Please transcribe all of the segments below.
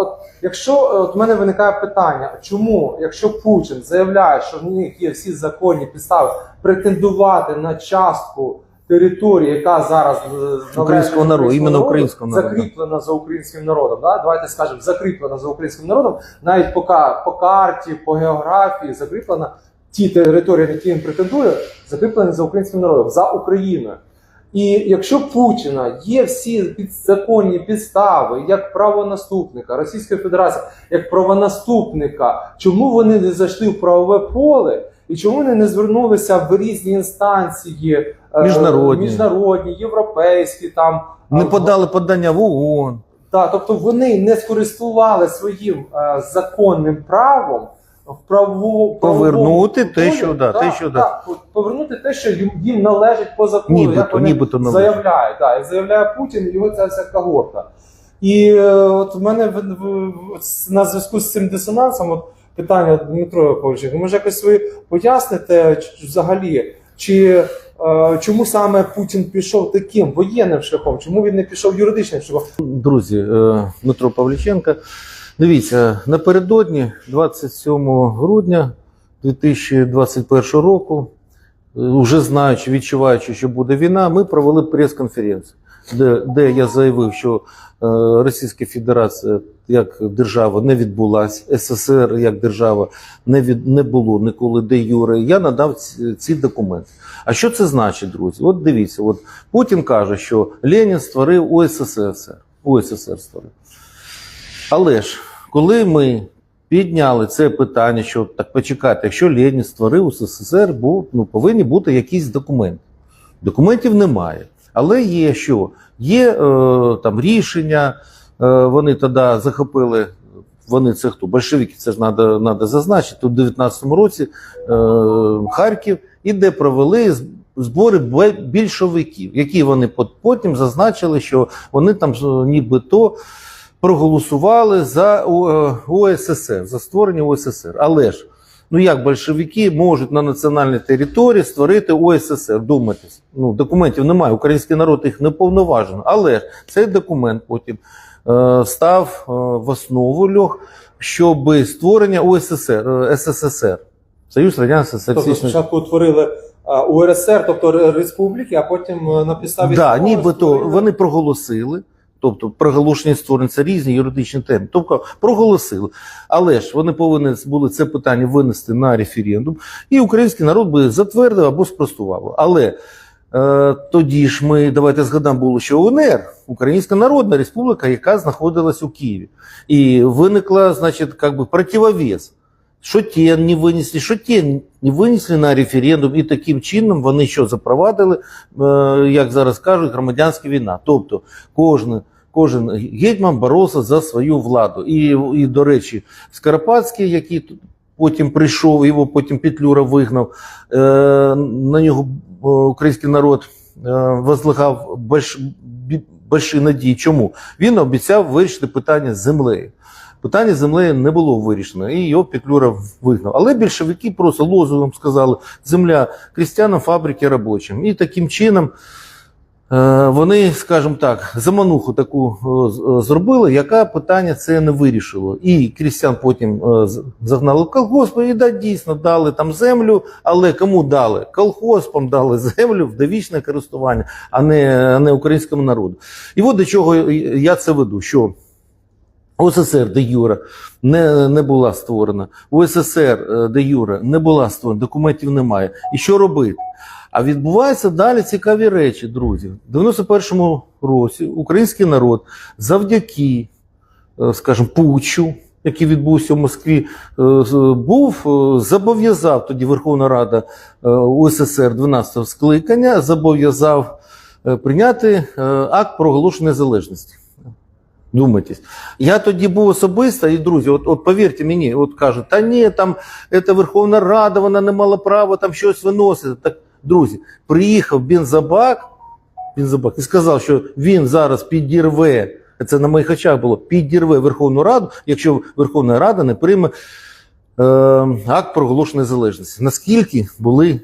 от якщо от в мене виникає питання, чому, якщо Путін заявляє, що в них є всі законні підстави претендувати на частку території, яка зараз е, Українського народу, іменно українського народу. закріплена за українським народом. Да? Давайте скажемо, закріплена за українським народом, навіть по, по карті, по географії закріплена ті території, на які він претендує, закріплені за українським народом, за Україною. І якщо Путіна є всі підзаконні підстави як правонаступника Російської Федерації, як правонаступника, чому вони не зайшли в правове поле і чому вони не звернулися в різні інстанції е, Міжнародні. міжнародні, європейські там Не подали подання в ООН. так, тобто вони не скористували своїм е, законним правом в Повернути правовому те, що, да, так, те, що, да. так, повернути те, що їм, їм належить по закону, Нібито, як вони нібито належить. заявляють. Да, як заявляє Путін, і його ця вся когорта. І е, от в мене в, в, в- на зв'язку з цим дисонансом от питання Дмитро Яковлевич, ви може якось ви поясните чи- взагалі, чи е, чому саме Путін пішов таким воєнним шляхом? Чому він не пішов юридичним шляхом? Друзі, е, Дмитро Павліченко. Дивіться, напередодні, 27 грудня 2021 року, е, вже знаючи, відчуваючи, що буде війна, ми провели прес-конференцію, де, де я заявив, що е, Російська Федерація як держава не відбулася, СССР як держава не, від, не було ніколи де юре. Я надав ці, ці документи. А що це значить, друзі? От дивіться, от Путін каже, що Ленін створив УССР. УССР створив. Але ж, коли ми підняли це питання, що так почекайте, якщо Ленін створив СССР, був, ну, повинні бути якісь документи. Документів немає. Але є що? Є е, там рішення, е, вони тоді захопили. Вони це хто? Большевики, це ж треба зазначити. У 19-му році е, Харків, і де провели збори більшовиків, які вони потім зазначили, що вони там е, нібито проголосували за ОССР, за створення ОССР. Але ж, ну як большевики можуть на національній території створити ОССР? Думайтесь, ну документів немає, український народ їх не повноважений. Але ж цей документ потім е, став е, в основу льох, щоб створення ОССР, е, СССР. Союз Радянських Тобто спочатку утворили УРСР, тобто республіки, а потім е, на підставі Да, нібито вони проголосили. Тобто проголошення створення це різні юридичні теми. Тобто проголосили. Але ж вони повинні були це питання винести на референдум, і український народ би затвердив або спростував. Але е, тоді ж ми давайте згадаємо, було що УНР, Українська Народна Республіка, яка знаходилась у Києві. І виникла, значить, как би противовес. Що ті не винесли, що ті не винесли на референдум, і таким чином вони що запровадили, е, як зараз кажуть, громадянська війна. Тобто кожен, кожен гетьман боровся за свою владу. І, і до речі, Скоропадський, який тут потім прийшов, його потім Петлюра вигнав, е, на нього е, український народ е, возлагав больші надії. Чому? Він обіцяв вирішити питання землею. Питання землею не було вирішено, і його Петлюра вигнав. Але більшовики просто лозунгом сказали: земля крістянам, фабрики робочим. І таким чином вони, скажімо так, замануху таку е, е, зробили, яка питання це не вирішило. І крістян потім е, загнали в колгосп, і да, дійсно дали там землю, але кому дали? Колгоспам дали землю в довічне користування, а не, а не українському народу. І от до чого я це веду. що УССР де Юра не, не була створена. УССР е, де Юра не була створена, документів немає. І що робити? А відбуваються далі цікаві речі, друзі. В 91-му році український народ завдяки, е, скажімо, путчу, який відбувся в Москві, е, був е, зобов'язав тоді Верховна Рада УССР 12-го скликання, зобов'язав прийняти акт про оголошення незалежності. Думайтесь. Я тоді був особисто, і друзі, от, от повірте мені, от кажуть, та ні, там це Верховна Рада, вона не мала права там щось виносити. Так, друзі, приїхав бензобак, бензобак і сказав, що він зараз підірве, це на моїх очах було, підірве Верховну Раду, якщо Верховна Рада не прийме е, акт проголошення незалежності. Наскільки були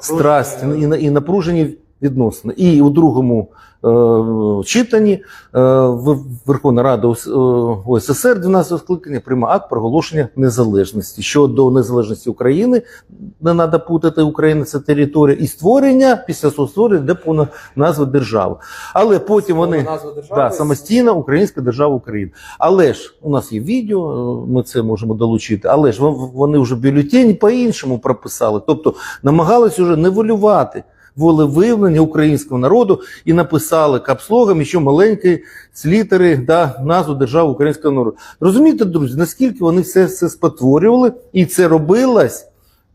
страсті і, і напружені відносини. І у другому е, читанні е, Верховна Рада е, ОССР 12 скликання приймає акт проголошення незалежності. Щодо незалежності України, не треба путати Україна це територія, і створення після створення де повна назва держави. Але потім вони назва держави. Да, самостійна Українська держава України. Але ж у нас є відео, е, ми це можемо долучити. Але ж вон- вони вже бюлетені по-іншому прописали. Тобто намагались уже неволювати волевиявлення українського народу і написали капслогом, що маленькі з літери да, назву держави українського народу. Розумієте, друзі, наскільки вони все це спотворювали, і це робилось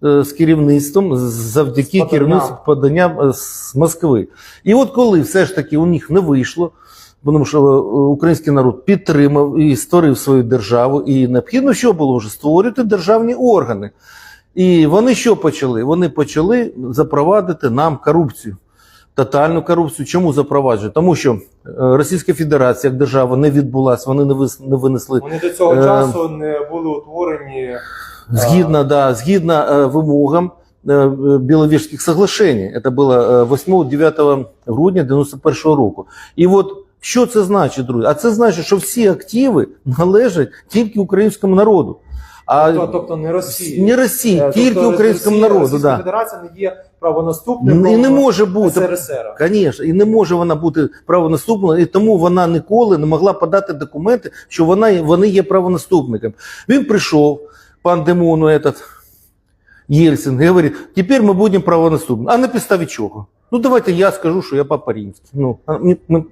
е, з керівництвом завдяки З поданням. керівництву поданням е, з Москви. І от коли все ж таки у них не вийшло, тому що е, український народ підтримав і створив свою державу, і необхідно що було вже створити державні органи. І вони що почали? Вони почали запровадити нам корупцію. Тотальну корупцію. Чому запроваджують? Тому що е, Російська Федерація як держава не відбулася, вони не вис- не винесли Вони до цього Е, часу не були утворені. Згідно, да, згідно э, вимогам э, Біловіжських соглашень. Це було э, 8-9 грудня 91 року. І от що це значить, друзі? А це значить, що всі активи належать тільки українському народу. А Тобто- тобто не Росії. не Росії, Е, тільки тобто українському Росія- народу. Російська Да. Федерація не є правонаступником І не може бути Звісно, і не може вона бути правонаступною, і тому вона ніколи не могла подати документи, що вона вони є правонаступником. Він прийшов, пан Демону, этот, Єльцин, і говорить, тепер ми будемо правонаступними. А на підставі чого? Ну давайте я скажу, що я папа римський. Ну,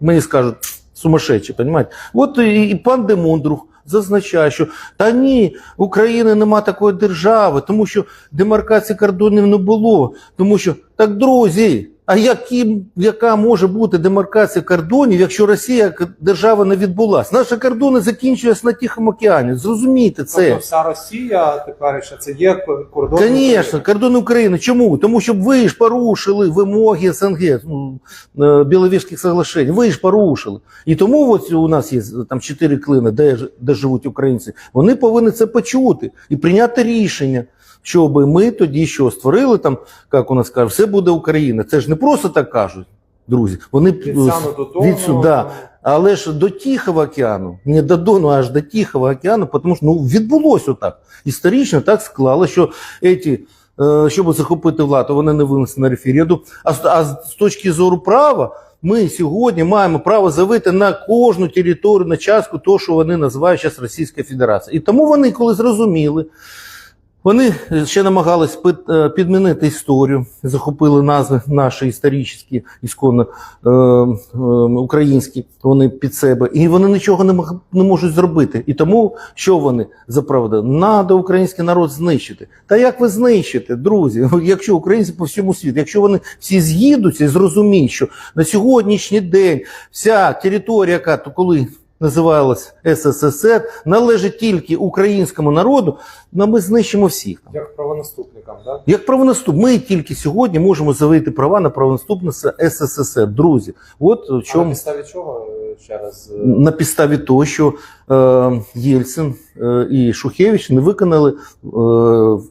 мені- скажуть, сумасшедший, понимаете? От і, і пан Демон друг зазначає, що та ні, в України нема такої держави, тому що демаркації кордонів не було. Тому що так, друзі, а які, яка може бути демаркація кордонів, якщо Росія як держава не відбулася? Наші кордони закінчуються на Тихому океані. Зрозумійте це. Тобто вся Росія теперішня це є кордон. Звісно, кордон України. Чому? Тому що ви ж порушили вимоги СНГ, ну, е, Біловіжських соглашень. Ви ж порушили. І тому от у нас є там чотири клини, де, де живуть українці. Вони повинні це почути і прийняти рішення. Щоб ми тоді що створили там, як у нас кажуть, все буде Україна. Це ж не просто так кажуть, друзі. Вони Від Сяну до Дону. від сюди. Але ж до Тихого океану, не до Дону, аж до Тихого океану, тому що ну, відбулося так. Історично так склало, що ці, е, щоб захопити владу, вони не винесли на референдум. А, а з точки зору права, ми сьогодні маємо право заявити на кожну територію, на частку того, що вони називають зараз Російська Федерація. І тому вони, коли зрозуміли, вони ще намагались е, підмінити історію, захопили назви наші історичні, ісконно е, е, українські, вони під себе, і вони нічого не, не можуть зробити. І тому що вони заправдали? Надо український народ знищити. Та як ви знищите, друзі? Якщо українці по всьому світу, якщо вони всі з'їдуться і зрозуміють, що на сьогоднішній день вся територія, яка то коли називалась СССР, належить тільки українському народу, ну ми знищимо всіх. Як правонаступникам, так? Як правонаступ, ми тільки сьогодні можемо заявити права на правонаступництво СССР. Друзі, от в А на підставі чого е, ще раз? е, на підставі того, що е, Єльцин е, і Шухевич не виконали е,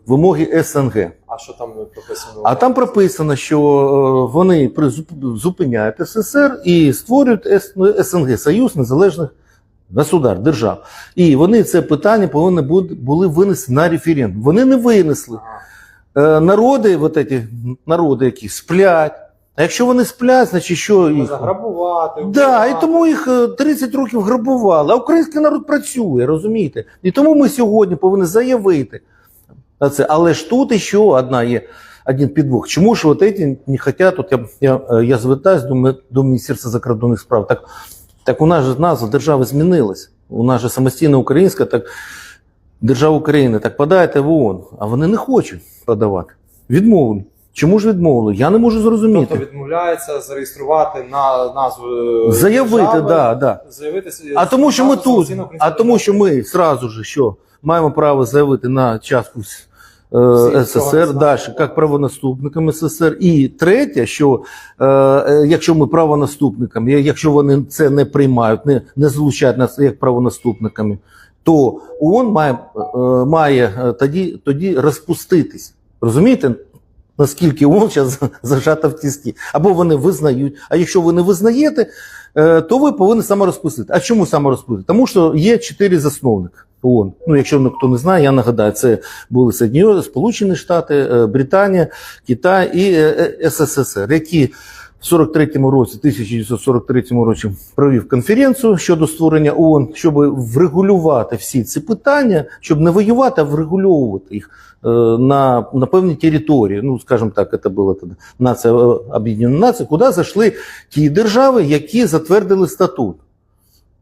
вимоги СНГ. А що там прописано? А там прописано, що е, вони зупиняють СССР і створюють ну, СНГ Союз Незалежних Государ, держав. І вони це питання повинні були, винести на референдум. Вони не винесли. Е, народи, вот эти, народи, які сплять. А якщо вони сплять, значить що їх? Заграбувати. Да, і тому їх е, 30 років грабували. А український народ працює, розумієте? І тому ми сьогодні повинні заявити на це. Але ж тут ще одна є. Один підвох. Чому ж от эти не хотят, от я, я, я звертаюсь до, до Міністерства закордонних справ. Так, так у нас же назва держави змінилась. У нас же самостійна українська, так держава України, так подайте в ООН. А вони не хочуть подавати. Відмовили. Чому ж відмовили? Я не можу зрозуміти. Тобто відмовляється зареєструвати на назву е, Заявити, держави, да, да. заявити А тому, що ми тут, а тому, що ми сразу же що маємо право заявити на частку Всі е, СССР далі, як правонаступниками СССР. І третє, що е, е, якщо ми правонаступниками, якщо вони це не приймають, не, не залучають нас як правонаступниками, то ООН має, е, має е, тоді, тоді розпуститись. Розумієте? Наскільки ООН зараз зажата в тісті. Або вони визнають. А якщо ви не визнаєте, е, то ви повинні саморозпустити. А чому саморозпустити? Тому що є чотири засновника ООН. Ну, якщо ніхто не знає, я нагадаю, це були Сполучені Штати, е, Британія, Китай і е, е, СССР, які в 43-му році, 1943 році провів конференцію щодо створення ООН, щоб врегулювати всі ці питання, щоб не воювати, а врегульовувати їх на, на певній території. Ну, скажімо так, це була тоді нація Об'єднана Нація, куди зайшли ті держави, які затвердили статут.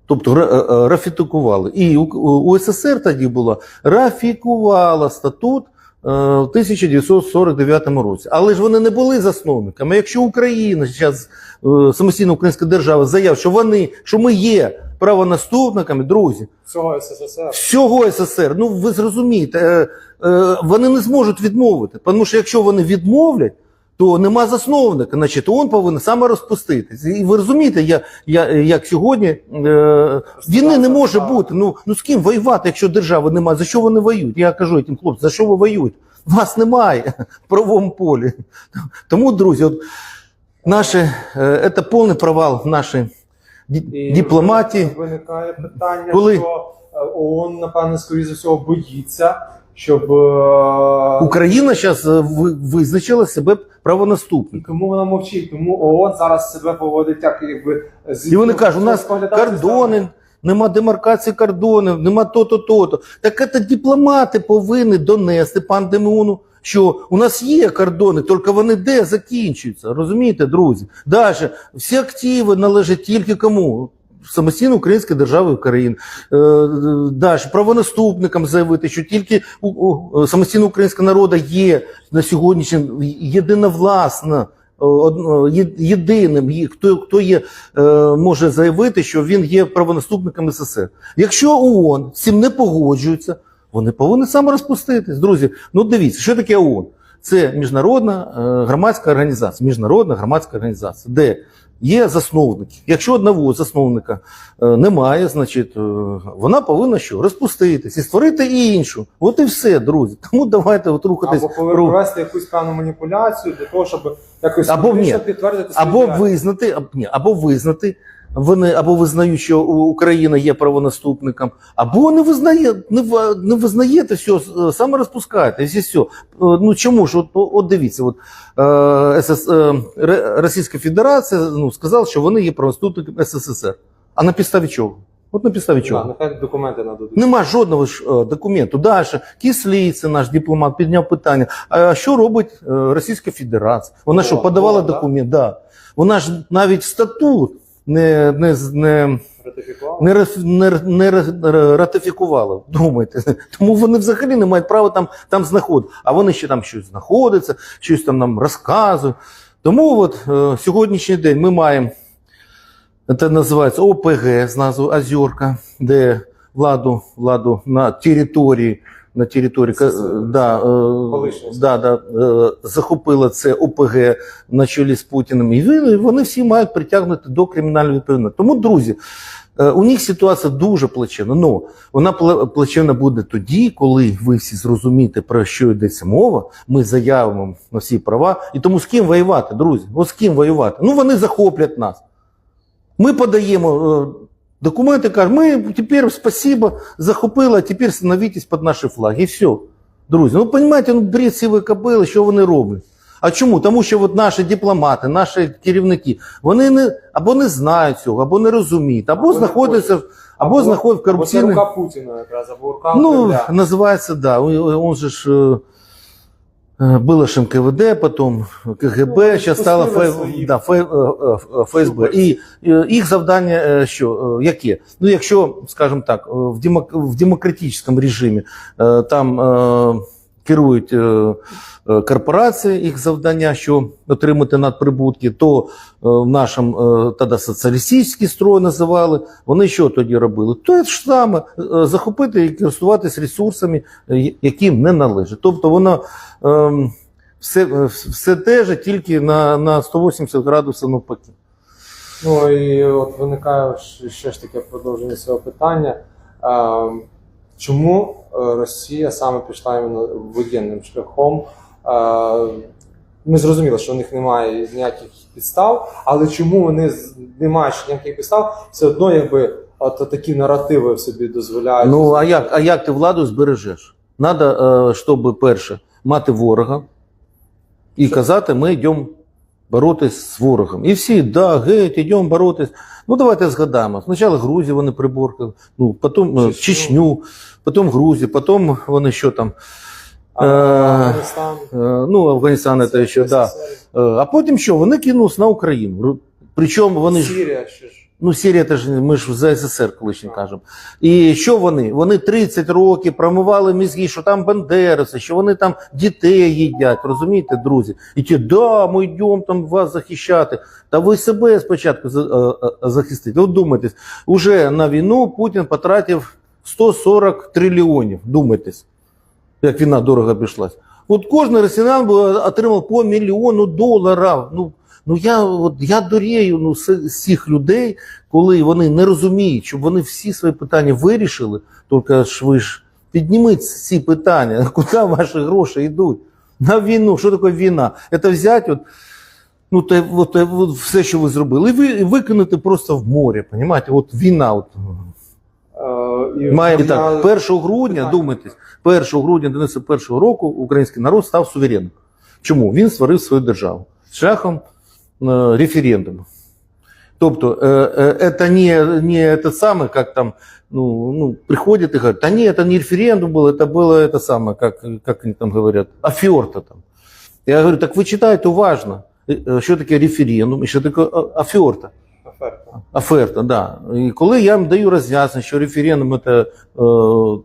Тобто е, е, рафікували. І у- УССР тоді була рафікувала статут е, в 1949 році. Але ж вони не були засновниками. Якщо Україна зараз самостійна українська держава заявить, що вони, що ми є правонаступниками, друзі, Всього СССР. всього СССР, ну ви зрозумієте, вони не зможуть відмовити. Тому що якщо вони відмовлять, то нема засновника, значить ООН повинен саме розпуститись. І ви розумієте, я, я, як сьогодні е, війни не може бути. Ну, ну з ким воювати, якщо держави немає? За що вони воюють? Я кажу тим хлопцям, за що ви воюєте? Вас немає в правовому полі. Тому, друзі, от наше, е, це повний провал нашої ді- І дипломатії. Виникає питання, Коли? що е, ООН, напевно, скоріше за всього, боїться, щоб е, Україна зараз визначила себе правонаступником. Тому вона мовчить. Тому ООН зараз себе поводить так, якби з- І вони кажуть, у нас кордони, нема демаркації кордонів, нема то-то, то-то. Так це дипломати повинні донести пандемону, що у нас є кордони, тільки вони де закінчуються. Розумієте, друзі? Далі, всі активи належать тільки кому? Самостійно Українській держави України. Е, далі, правонаступникам заявити, що тільки самостійно українська народа є на сьогоднішній єдиновласна єдиним, хто, хто є, е, може заявити, що він є правонаступником СССР. Якщо ООН з цим не погоджується, вони повинні саме розпуститись. Друзі, ну дивіться, що таке ООН? Це міжнародна е, громадська організація, міжнародна громадська організація, де є засновники. Якщо одного засновника е, немає, значить е, вона повинна що? Розпуститись і створити іншу. От і все, друзі. Тому давайте от рухатись. або провести якусь певну маніпуляцію для того, щоб якось Або ні. підтвердити свою або визнати, або, ні, або визнати. Вони або визнають, що Україна є правонаступником, або не визнає, не, не визнаєте все, саме розпускаєте. І все. Ну чому ж? От, от дивіться, от, е, СС, е, Російська Федерація ну, сказала, що вони є правонаступником СССР. А на підставі чого? От на підставі чого? Да, нехай документи нададуть. Нема жодного ж е, документу. Далі Кислій, наш дипломат, підняв питання. А що робить е, Російська Федерація? Вона що подавала о, да? документ? Да. Вона ж навіть статут не, не, не, не, не, не р- ратифікувала. Думайте. Тому вони взагалі не мають права там, там знаходити. А вони ще там щось знаходяться, щось там нам розказують. Тому от е, сьогоднішній день ми маємо це називається ОПГ з назвою Озерка, де владу, владу на території, на території е, да, е, да, да, е, захопила це ОПГ на чолі з Путіним. І вони всі мають притягнути до кримінальної відповідальності. Тому, друзі, у них ситуація дуже плачевна. Ну, вона плачевна буде тоді, коли ви всі зрозумієте, про що йдеться мова. Ми заявимо на всі права. І тому з ким воювати, друзі? От з ким воювати? Ну, вони захоплять нас. Ми подаємо документи, кажемо, ми тепер спасибо, захопили, а тепер становитесь під наші флаги. І все. Друзі, ну розумієте, ну бред сівої кобили, що вони роблять? А чому? Тому що от наші дипломати, наші керівники, вони не або не знають цього, або не розуміють, або, Або не знаходяться, в- або, знаходять в Або це корупційних. рука Путіна якраз, або рука Ну, Кремля. называется, да. Он он же ж э, э, было ж НКВД, потом КГБ, Ну, сейчас стало спустили Ф... да, Ф... е, е, ФСБ. І е, їх завдання е, що? Е, Яке? Ну, якщо, скажімо так, е, в, демок... демократичному режимі е, там е, керують е, е, корпорації, їх завдання, що отримати надприбутки, то е, в нашому тоді соціалістичний строй називали. Вони що тоді робили? То ж саме захопити і користуватись ресурсами, яким не належить. Тобто воно ем, все, все те же, тільки на, на 180 градусів навпаки. Ну і от виникає ще ж таке продовження цього питання. Чому е, Росія саме пішла іменно воєнним шляхом? Е, Ми зрозуміли, що у них немає ніяких підстав, але чому вони не мають ніяких підстав, все одно якби от такі наративи в собі дозволяють. Ну а як, а як ти владу збережеш? Надо, е, щоб перше, мати ворога і казати, ми йдемо боротись з ворогом. І всі, да, геть, йдемо боротись. Ну давайте згадаємо. Спочатку Грузію вони приборкали, ну, потім е, Чечню. Чечню, потім Грузію, потім вони що там. А, Е, Афганістан, е, Ну, Афганістан це ще, да. А потім що? Вони кинулись на Україну. Причому вони ж ще ж. Ну, Сірія теж ми ж за СССР колишнім кажемо. І що вони? Вони 30 років промивали мізки, що там бандериси, що вони там дітей їдять, розумієте, друзі? І ті, да, ми йдемо там вас захищати. Та ви себе спочатку е, е, захистите. От думайтесь, уже на війну Путін потратив 140 трильйонів. Думайтесь, як війна дорого обійшлась. От кожен росіян отримав по мільйону доларів. Ну, ну я, от, я дурію ну, з, цих людей, коли вони не розуміють, щоб вони всі свої питання вирішили, тільки ж підніміть ці питання, куди ваші гроші йдуть? На війну. Що таке війна? Це взяти от, ну, те, от, те, от, все, що ви зробили, і, ви, викинути просто в море. Понимаєте? От війна. От, і Має вона- так, 1 грудня, питання. думайтесь, 1 грудня 91 року український народ став суверенним. Чому? Він створив свою державу шляхом е, референдуму. Тобто, е, е, это не, не это самое, как там, ну, ну, приходят и говорят, да не, это не референдум был, это было это самое, как, как они там говорят, аферта там. Я говорю, так вы читайте уважно, э, що таке референдум і що таке а, аферта. Оферта. Оферта, да. І коли я їм даю роз'яснення, що референдум це е,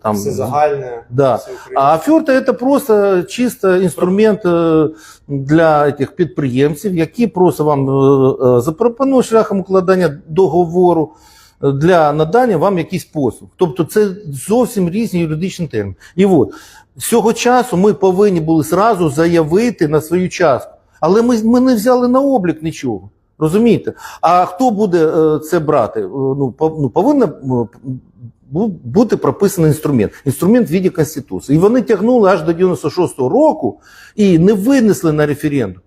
там. Все загальне. Да. все А оферта це просто чисто інструмент е, для тих підприємців, які просто вам е, е, запропонують шляхом укладання договору для надання вам якийсь послуг. Тобто це зовсім різні юридичні терміни. І от з цього часу ми повинні були зразу заявити на свою частку. Але ми, ми не взяли на облік нічого. Розумієте? А хто буде е, це брати? Е, Ну, ну, повинна е, бути прописаний інструмент. Інструмент в віді Конституції. І вони тягнули аж до 96-го року і не винесли на референдум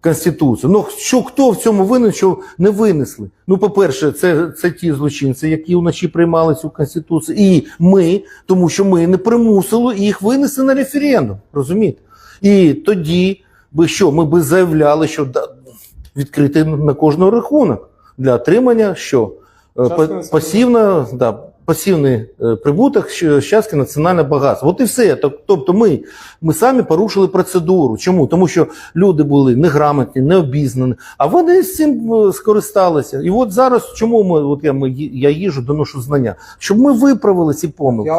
Конституцію. Ну, що хто в цьому винен, що не винесли? Ну, по-перше, це, це ті злочинці, які вночі приймали цю Конституцію. І ми, тому що ми не примусили їх винести на референдум. Розумієте? І тоді би що? Ми би заявляли, що да, відкрити на кожного рахунок для отримання що? Е, Пасівна, да, пасивний е, прибуток, що- частки національне багатство. От і все. Тобто ми, ми самі порушили процедуру. Чому? Тому що люди були неграмотні, необізнані, а вони з цим е, скористалися. І от зараз чому ми, от я, ми, я їжу, доношу знання, щоб ми виправили ці помилки.